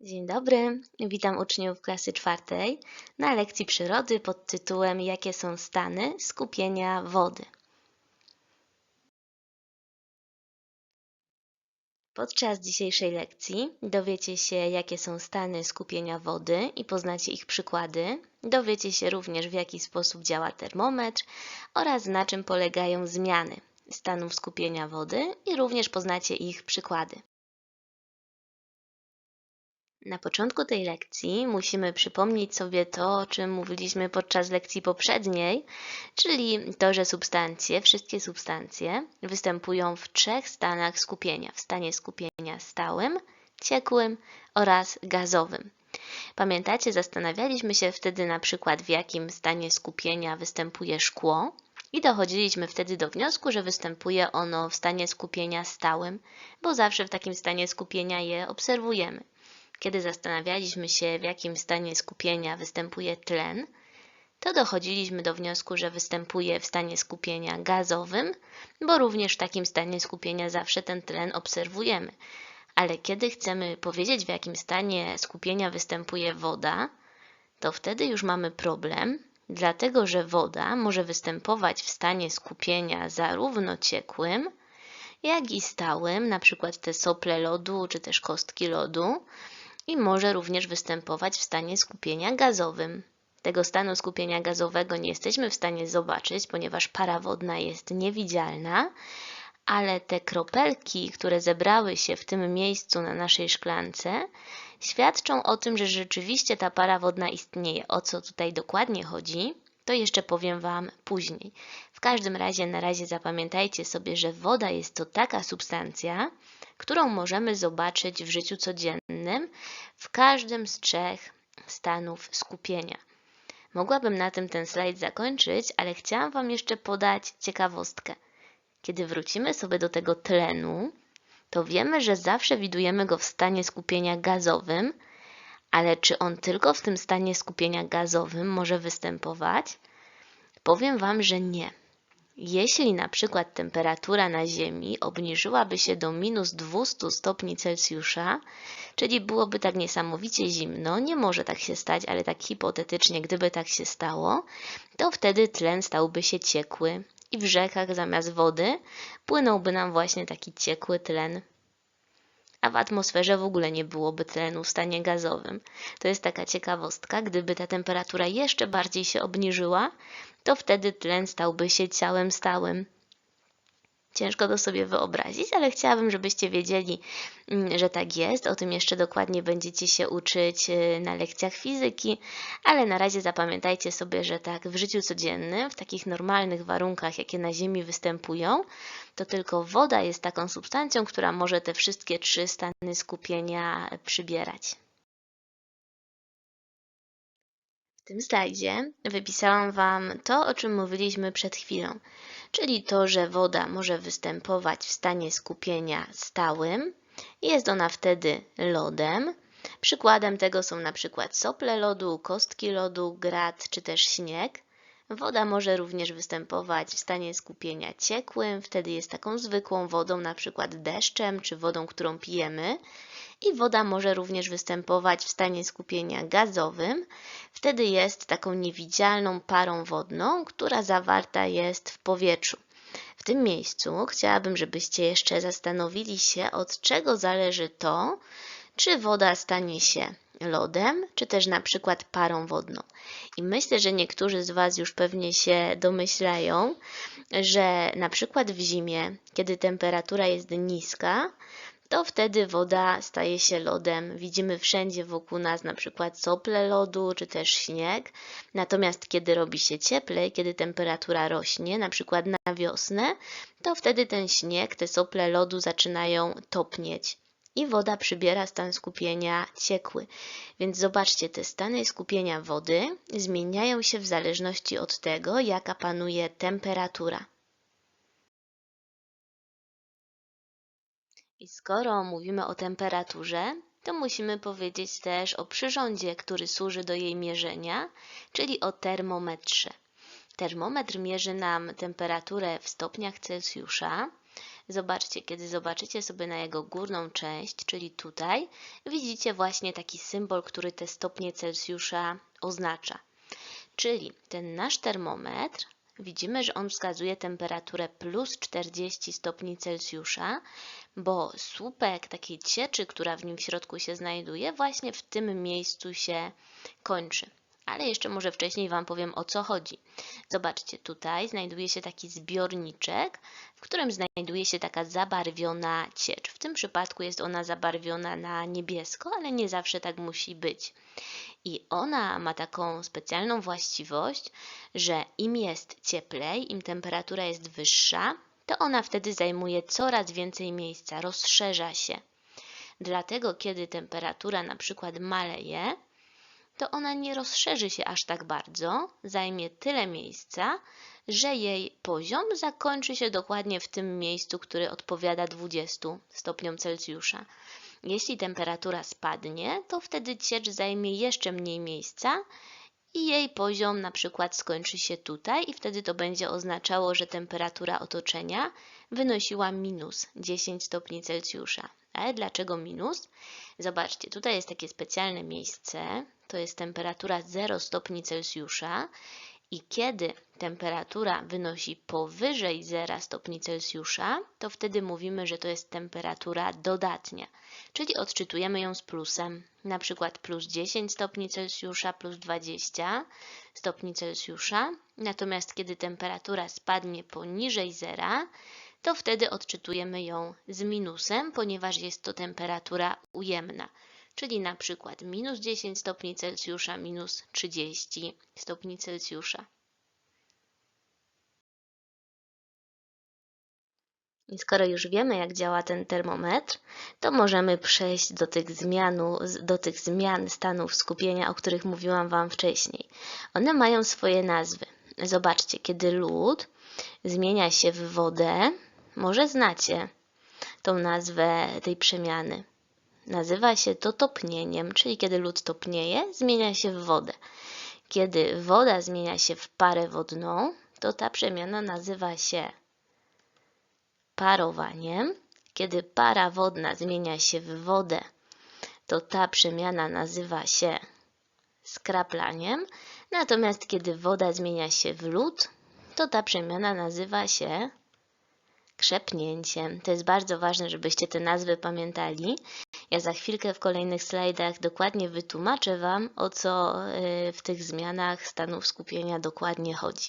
Dzień dobry, witam uczniów klasy czwartej na lekcji przyrody pod tytułem Jakie są stany skupienia wody? Podczas dzisiejszej lekcji dowiecie się, jakie są stany skupienia wody i poznacie ich przykłady. Dowiecie się również, w jaki sposób działa termometr oraz na czym polegają zmiany stanów skupienia wody i również poznacie ich przykłady. Na początku tej lekcji musimy przypomnieć sobie to, o czym mówiliśmy podczas lekcji poprzedniej, czyli to, że substancje, wszystkie substancje występują w trzech stanach skupienia: w stanie skupienia stałym, ciekłym oraz gazowym. Pamiętacie, zastanawialiśmy się wtedy na przykład, w jakim stanie skupienia występuje szkło, i dochodziliśmy wtedy do wniosku, że występuje ono w stanie skupienia stałym, bo zawsze w takim stanie skupienia je obserwujemy. Kiedy zastanawialiśmy się, w jakim stanie skupienia występuje tlen, to dochodziliśmy do wniosku, że występuje w stanie skupienia gazowym, bo również w takim stanie skupienia zawsze ten tlen obserwujemy. Ale kiedy chcemy powiedzieć, w jakim stanie skupienia występuje woda, to wtedy już mamy problem, dlatego że woda może występować w stanie skupienia zarówno ciekłym, jak i stałym, na przykład te sople lodu czy też kostki lodu, i może również występować w stanie skupienia gazowym. Tego stanu skupienia gazowego nie jesteśmy w stanie zobaczyć, ponieważ para wodna jest niewidzialna, ale te kropelki, które zebrały się w tym miejscu na naszej szklance, świadczą o tym, że rzeczywiście ta para wodna istnieje. O co tutaj dokładnie chodzi, to jeszcze powiem Wam później. W każdym razie, na razie zapamiętajcie sobie, że woda jest to taka substancja, którą możemy zobaczyć w życiu codziennym w każdym z trzech stanów skupienia. Mogłabym na tym ten slajd zakończyć, ale chciałam Wam jeszcze podać ciekawostkę. Kiedy wrócimy sobie do tego tlenu, to wiemy, że zawsze widujemy go w stanie skupienia gazowym, ale czy on tylko w tym stanie skupienia gazowym może występować? Powiem Wam, że nie. Jeśli na przykład temperatura na Ziemi obniżyłaby się do minus 200 stopni Celsjusza, czyli byłoby tak niesamowicie zimno, nie może tak się stać, ale tak hipotetycznie, gdyby tak się stało, to wtedy tlen stałby się ciekły i w rzekach zamiast wody płynąłby nam właśnie taki ciekły tlen a w atmosferze w ogóle nie byłoby tlenu w stanie gazowym. To jest taka ciekawostka, gdyby ta temperatura jeszcze bardziej się obniżyła, to wtedy tlen stałby się ciałem stałym. Ciężko to sobie wyobrazić, ale chciałabym, żebyście wiedzieli, mm, że tak jest. O tym jeszcze dokładnie będziecie się uczyć y, na lekcjach fizyki, ale na razie zapamiętajcie sobie, że tak w życiu codziennym, w takich normalnych warunkach, jakie na Ziemi występują, to tylko woda jest taką substancją, która może te wszystkie trzy stany skupienia przybierać. Tym slajdzie wypisałam Wam to, o czym mówiliśmy przed chwilą, czyli to, że woda może występować w stanie skupienia stałym. Jest ona wtedy lodem. Przykładem tego są na przykład sople lodu, kostki lodu, grat czy też śnieg. Woda może również występować w stanie skupienia ciekłym, wtedy jest taką zwykłą wodą, na przykład deszczem czy wodą, którą pijemy. I woda może również występować w stanie skupienia gazowym, wtedy jest taką niewidzialną parą wodną, która zawarta jest w powietrzu. W tym miejscu chciałabym, żebyście jeszcze zastanowili się, od czego zależy to, czy woda stanie się lodem, czy też na przykład parą wodną. I myślę, że niektórzy z Was już pewnie się domyślają, że na przykład w zimie, kiedy temperatura jest niska, to wtedy woda staje się lodem. Widzimy wszędzie wokół nas na przykład sople lodu czy też śnieg. Natomiast kiedy robi się cieplej, kiedy temperatura rośnie, na przykład na wiosnę, to wtedy ten śnieg, te sople lodu zaczynają topnieć i woda przybiera stan skupienia ciekły. Więc zobaczcie, te stany skupienia wody zmieniają się w zależności od tego, jaka panuje temperatura. I skoro mówimy o temperaturze, to musimy powiedzieć też o przyrządzie, który służy do jej mierzenia, czyli o termometrze. Termometr mierzy nam temperaturę w stopniach Celsjusza, Zobaczcie, kiedy zobaczycie sobie na jego górną część, czyli tutaj, widzicie właśnie taki symbol, który te stopnie Celsjusza oznacza. Czyli ten nasz termometr, widzimy, że on wskazuje temperaturę plus 40 stopni Celsjusza, bo słupek takiej cieczy, która w nim w środku się znajduje, właśnie w tym miejscu się kończy. Ale jeszcze może wcześniej Wam powiem o co chodzi. Zobaczcie, tutaj znajduje się taki zbiorniczek, w którym znajduje się taka zabarwiona ciecz. W tym przypadku jest ona zabarwiona na niebiesko, ale nie zawsze tak musi być. I ona ma taką specjalną właściwość, że im jest cieplej, im temperatura jest wyższa, to ona wtedy zajmuje coraz więcej miejsca, rozszerza się. Dlatego, kiedy temperatura na przykład maleje, to ona nie rozszerzy się aż tak bardzo, zajmie tyle miejsca, że jej poziom zakończy się dokładnie w tym miejscu, który odpowiada 20 stopniom Celsjusza. Jeśli temperatura spadnie, to wtedy ciecz zajmie jeszcze mniej miejsca i jej poziom na przykład skończy się tutaj i wtedy to będzie oznaczało, że temperatura otoczenia wynosiła minus 10 stopni Celsjusza. Ale dlaczego minus? Zobaczcie, tutaj jest takie specjalne miejsce, to jest temperatura 0 stopni Celsjusza i kiedy temperatura wynosi powyżej 0 stopni Celsjusza, to wtedy mówimy, że to jest temperatura dodatnia, czyli odczytujemy ją z plusem, na przykład plus 10 stopni Celsjusza, plus 20 stopni Celsjusza. Natomiast kiedy temperatura spadnie poniżej zera, to wtedy odczytujemy ją z minusem, ponieważ jest to temperatura ujemna, czyli na przykład minus 10 stopni Celsjusza, minus 30 stopni Celsjusza. I skoro już wiemy, jak działa ten termometr, to możemy przejść do tych, zmianu, do tych zmian stanów skupienia, o których mówiłam Wam wcześniej. One mają swoje nazwy. Zobaczcie, kiedy lód zmienia się w wodę, może znacie tą nazwę tej przemiany. Nazywa się to topnieniem, czyli kiedy lód topnieje, zmienia się w wodę. Kiedy woda zmienia się w parę wodną, to ta przemiana nazywa się parowaniem. Kiedy para wodna zmienia się w wodę, to ta przemiana nazywa się skraplaniem. Natomiast kiedy woda zmienia się w lód, to ta przemiana nazywa się krzepnięciem. To jest bardzo ważne, żebyście te nazwy pamiętali. Ja za chwilkę w kolejnych slajdach dokładnie wytłumaczę Wam, o co y, w tych zmianach stanów skupienia dokładnie chodzi.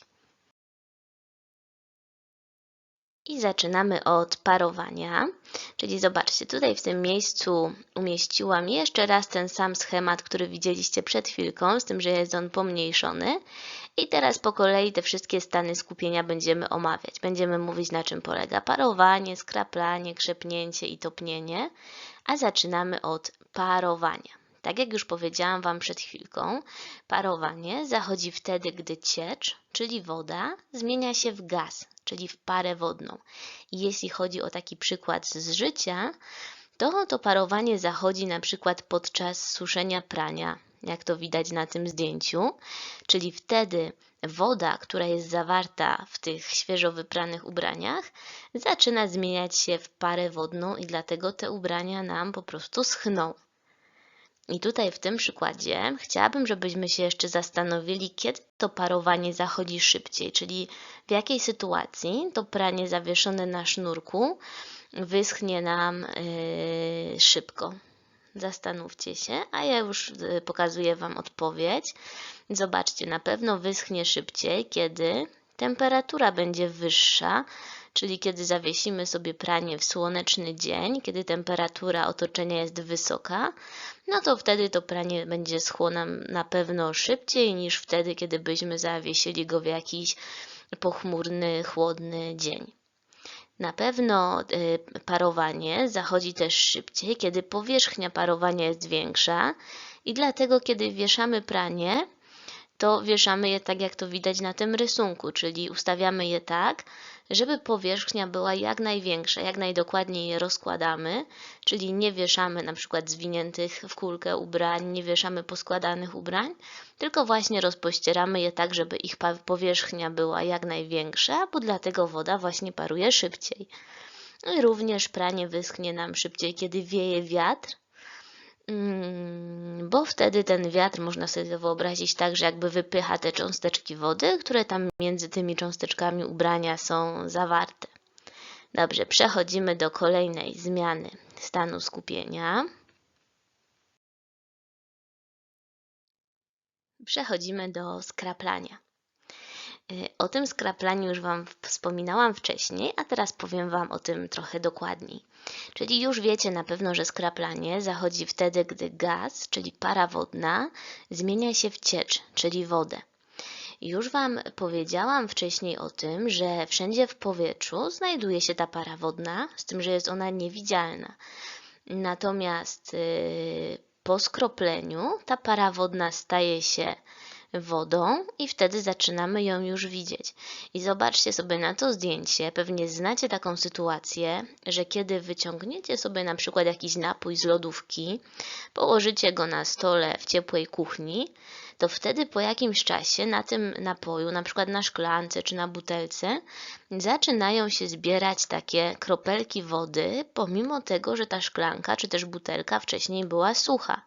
I zaczynamy od parowania, czyli zobaczcie, tutaj w tym miejscu umieściłam jeszcze raz ten sam schemat, który widzieliście przed chwilką, z tym, że jest on pomniejszony. I teraz po kolei te wszystkie stany skupienia będziemy omawiać. Będziemy mówić na czym polega parowanie, skraplanie, krzepnięcie i topnienie, a zaczynamy od parowania. Tak jak już powiedziałam Wam przed chwilką, parowanie zachodzi wtedy, gdy ciecz, czyli woda, zmienia się w gaz, czyli w parę wodną. I jeśli chodzi o taki przykład z życia, to to parowanie zachodzi na przykład podczas suszenia prania, jak to widać na tym zdjęciu, czyli wtedy woda, która jest zawarta w tych świeżo wypranych ubraniach, zaczyna zmieniać się w parę wodną i dlatego te ubrania nam po prostu schną. I tutaj w tym przykładzie chciałabym, żebyśmy się jeszcze zastanowili, kiedy to parowanie zachodzi szybciej, czyli w jakiej sytuacji to pranie zawieszone na sznurku wyschnie nam yy, szybko. Zastanówcie się, a ja już yy, pokazuję Wam odpowiedź. Zobaczcie, na pewno wyschnie szybciej, kiedy temperatura będzie wyższa, czyli kiedy zawiesimy sobie pranie w słoneczny dzień, kiedy temperatura otoczenia jest wysoka, no to wtedy to pranie będzie schło nam na pewno szybciej niż wtedy, kiedy byśmy zawiesili go w jakiś pochmurny, chłodny dzień. Na pewno y, parowanie zachodzi też szybciej, kiedy powierzchnia parowania jest większa i dlatego, kiedy wieszamy pranie, to wieszamy je tak, jak to widać na tym rysunku, czyli ustawiamy je tak, żeby powierzchnia była jak największa, jak najdokładniej je rozkładamy, czyli nie wieszamy na przykład zwiniętych w kulkę ubrań, nie wieszamy poskładanych ubrań, tylko właśnie rozpościeramy je tak, żeby ich powierzchnia była jak największa, bo dlatego woda właśnie paruje szybciej. I również pranie wyschnie nam szybciej, kiedy wieje wiatr, bo wtedy ten wiatr można sobie wyobrazić tak, że jakby wypycha te cząsteczki wody, które tam między tymi cząsteczkami ubrania są zawarte. Dobrze, przechodzimy do kolejnej zmiany stanu skupienia. Przechodzimy do skraplania. Y, o tym skraplaniu już Wam wspominałam wcześniej, a teraz powiem Wam o tym trochę dokładniej. Czyli już wiecie na pewno, że skraplanie zachodzi wtedy, gdy gaz, czyli para wodna, zmienia się w ciecz, czyli wodę. Już Wam powiedziałam wcześniej o tym, że wszędzie w powietrzu znajduje się ta para wodna, z tym, że jest ona niewidzialna. Natomiast yy, po skropleniu ta para wodna staje się wodą i wtedy zaczynamy ją już widzieć. I zobaczcie sobie na to zdjęcie, pewnie znacie taką sytuację, że kiedy wyciągniecie sobie na przykład jakiś napój z lodówki, położycie go na stole w ciepłej kuchni, to wtedy po jakimś czasie na tym napoju, na przykład na szklance czy na butelce, zaczynają się zbierać takie kropelki wody, pomimo tego, że ta szklanka czy też butelka wcześniej była sucha.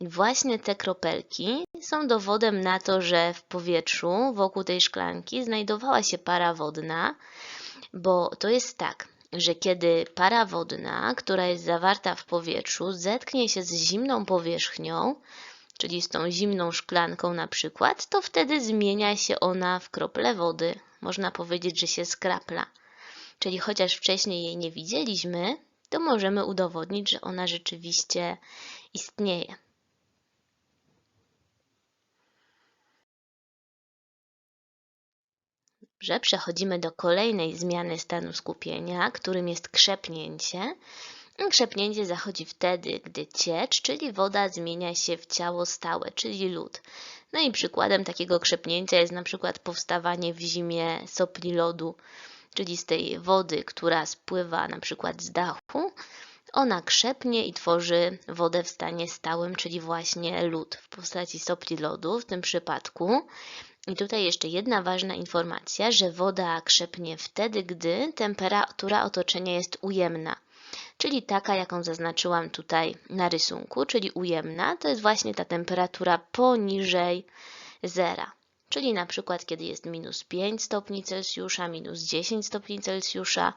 I właśnie te kropelki są dowodem na to, że w powietrzu wokół tej szklanki znajdowała się para wodna, bo to jest tak, że kiedy para wodna, która jest zawarta w powietrzu, zetknie się z zimną powierzchnią, czyli z tą zimną szklanką na przykład, to wtedy zmienia się ona w krople wody. Można powiedzieć, że się skrapla. Czyli chociaż wcześniej jej nie widzieliśmy, to możemy udowodnić, że ona rzeczywiście istnieje. Dobrze, przechodzimy do kolejnej zmiany stanu skupienia, którym jest krzepnięcie. Krzepnięcie zachodzi wtedy, gdy ciecz, czyli woda zmienia się w ciało stałe, czyli lód. No i przykładem takiego krzepnięcia jest na przykład powstawanie w zimie sopli lodu, czyli z tej wody, która spływa na przykład z dachu, ona krzepnie i tworzy wodę w stanie stałym, czyli właśnie lód w postaci sopli lodu w tym przypadku. I tutaj jeszcze jedna ważna informacja, że woda krzepnie wtedy, gdy temperatura otoczenia jest ujemna czyli taka, jaką zaznaczyłam tutaj na rysunku, czyli ujemna, to jest właśnie ta temperatura poniżej zera. Czyli na przykład, kiedy jest minus 5 stopni Celsjusza, minus 10 stopni Celsjusza,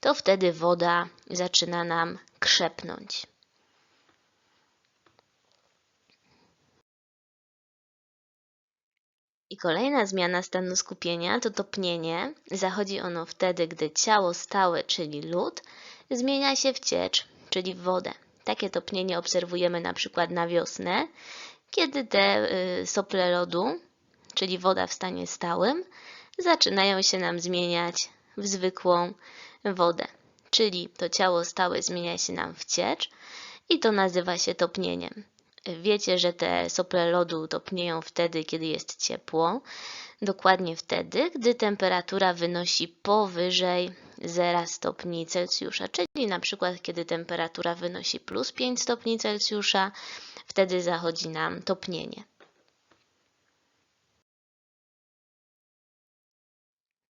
to wtedy woda zaczyna nam krzepnąć. I kolejna zmiana stanu skupienia to topnienie. Zachodzi ono wtedy, gdy ciało stałe, czyli lód, zmienia się w ciecz, czyli w wodę. Takie topnienie obserwujemy na przykład na wiosnę, kiedy te y, sople lodu, czyli woda w stanie stałym, zaczynają się nam zmieniać w zwykłą wodę. Czyli to ciało stałe zmienia się nam w ciecz i to nazywa się topnieniem. Wiecie, że te sople lodu topnieją wtedy, kiedy jest ciepło, dokładnie wtedy, gdy temperatura wynosi powyżej 0 stopni Celsjusza, czyli na przykład kiedy temperatura wynosi plus 5 stopni Celsjusza, wtedy zachodzi nam topnienie.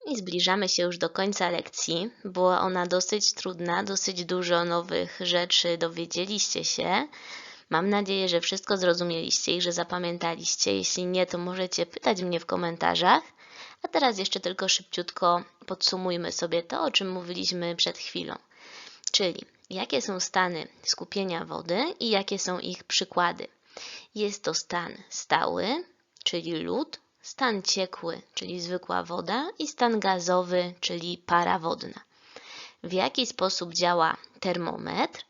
I zbliżamy się już do końca lekcji. Była ona dosyć trudna, dosyć dużo nowych rzeczy dowiedzieliście się. Mam nadzieję, że wszystko zrozumieliście i że zapamiętaliście. Jeśli nie, to możecie pytać mnie w komentarzach. A teraz jeszcze tylko szybciutko podsumujmy sobie to, o czym mówiliśmy przed chwilą. Czyli jakie są stany skupienia wody i jakie są ich przykłady. Jest to stan stały, czyli lód, stan ciekły, czyli zwykła woda i stan gazowy, czyli para wodna. W jaki sposób działa termometr?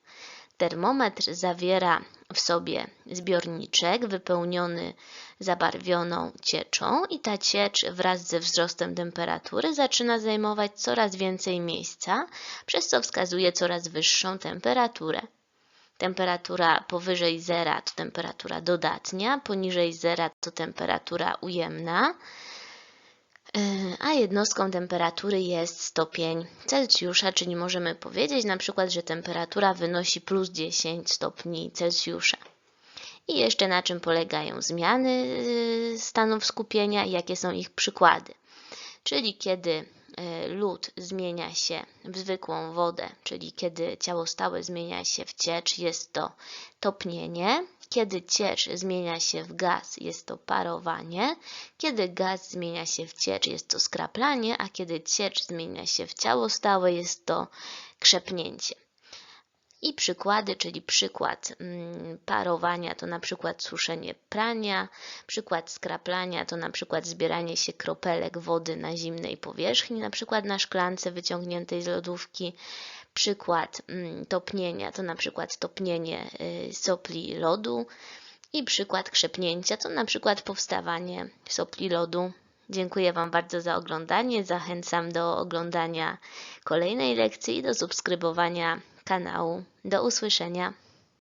Termometr zawiera w sobie zbiorniczek wypełniony zabarwioną cieczą i ta ciecz wraz ze wzrostem temperatury zaczyna zajmować coraz więcej miejsca, przez co wskazuje coraz wyższą temperaturę. Temperatura powyżej zera to temperatura dodatnia, poniżej zera to temperatura ujemna, a jednostką temperatury jest stopień Celsjusza, czyli możemy powiedzieć na przykład, że temperatura wynosi plus 10 stopni Celsjusza. I jeszcze na czym polegają zmiany y, stanów skupienia i jakie są ich przykłady. Czyli kiedy e, lód zmienia się w zwykłą wodę, czyli kiedy ciało stałe zmienia się w ciecz, jest to topnienie. Kiedy ciecz zmienia się w gaz, jest to parowanie. Kiedy gaz zmienia się w ciecz, jest to skraplanie, a kiedy ciecz zmienia się w ciało stałe, jest to krzepnięcie. I przykłady, czyli przykład mm, parowania to na przykład suszenie prania, przykład skraplania to na przykład zbieranie się kropelek wody na zimnej powierzchni, na przykład na szklance wyciągniętej z lodówki. Przykład mm, topnienia to na przykład topnienie y, sopli lodu i przykład krzepnięcia to na przykład powstawanie sopli lodu. Dziękuję Wam bardzo za oglądanie. Zachęcam do oglądania kolejnej lekcji i do subskrybowania kanału. Do usłyszenia.